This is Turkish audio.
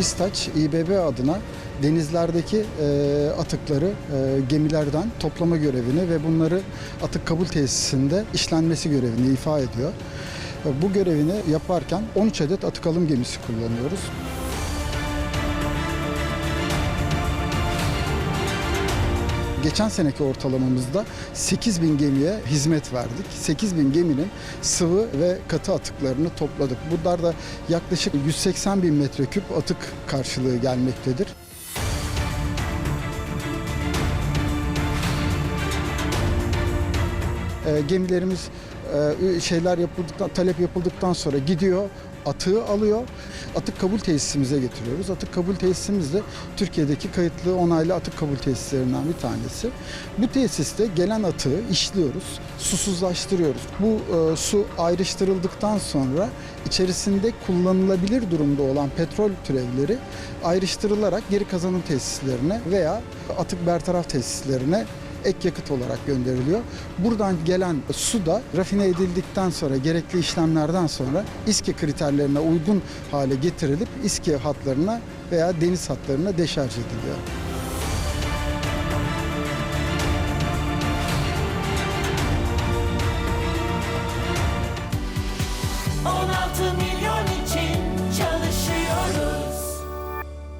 İstaç İBB adına denizlerdeki e, atıkları e, gemilerden toplama görevini ve bunları atık kabul tesisinde işlenmesi görevini ifa ediyor. Bu görevini yaparken 13 adet atık alım gemisi kullanıyoruz. Geçen seneki ortalamamızda 8 bin gemiye hizmet verdik. 8 bin geminin sıvı ve katı atıklarını topladık. Bunlar da yaklaşık 180 bin metreküp atık karşılığı gelmektedir. E, gemilerimiz e, şeyler yapıldıktan, talep yapıldıktan sonra gidiyor, atığı alıyor. Atık kabul tesisimize getiriyoruz. Atık kabul tesisimiz de Türkiye'deki kayıtlı onaylı atık kabul tesislerinden bir tanesi. Bu tesiste gelen atığı işliyoruz, susuzlaştırıyoruz. Bu e, su ayrıştırıldıktan sonra içerisinde kullanılabilir durumda olan petrol türevleri ayrıştırılarak geri kazanım tesislerine veya atık bertaraf tesislerine ek yakıt olarak gönderiliyor. Buradan gelen su da rafine edildikten sonra gerekli işlemlerden sonra İSKİ kriterlerine uygun hale getirilip İSKİ hatlarına veya deniz hatlarına deşarj ediliyor.